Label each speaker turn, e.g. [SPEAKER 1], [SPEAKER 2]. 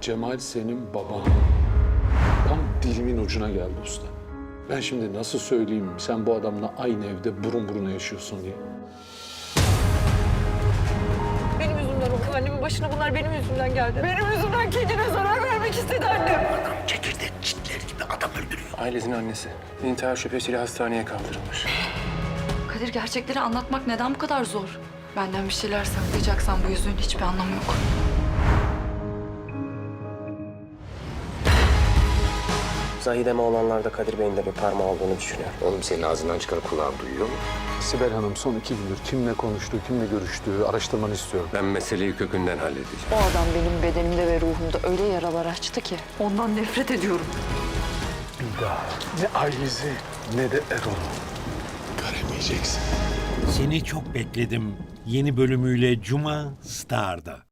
[SPEAKER 1] Cemal senin baban. Tam dilimin ucuna geldi usta. Ben şimdi nasıl söyleyeyim sen bu adamla aynı evde burun buruna yaşıyorsun diye.
[SPEAKER 2] Benim yüzümden oldu. Annemin başına bunlar benim yüzümden geldi. Benim yüzümden kendine zarar vermek istedi annem.
[SPEAKER 3] Çekirdek çitler gibi adam öldürüyor.
[SPEAKER 4] Ailesinin annesi. İntihar şüphesiyle hastaneye kaldırılmış.
[SPEAKER 5] Kadir gerçekleri anlatmak neden bu kadar zor? Benden bir şeyler saklayacaksan bu yüzüğün hiçbir anlamı yok.
[SPEAKER 4] Zahideme olanlarda Kadir Bey'in de bir parmağı olduğunu düşünüyorum.
[SPEAKER 3] Oğlum senin ağzından çıkan kulağın duyuyor mu?
[SPEAKER 1] Sibel Hanım son iki gündür kimle konuştuğu, kimle görüştüğü araştırmanı istiyorum.
[SPEAKER 6] Ben meseleyi kökünden halledeceğim.
[SPEAKER 5] O adam benim bedenimde ve ruhumda öyle yaralar açtı ki ondan nefret ediyorum.
[SPEAKER 1] Bir daha ne Ailiz'i ne de Erol'u göremeyeceksin.
[SPEAKER 7] Seni çok bekledim. Yeni bölümüyle Cuma Star'da.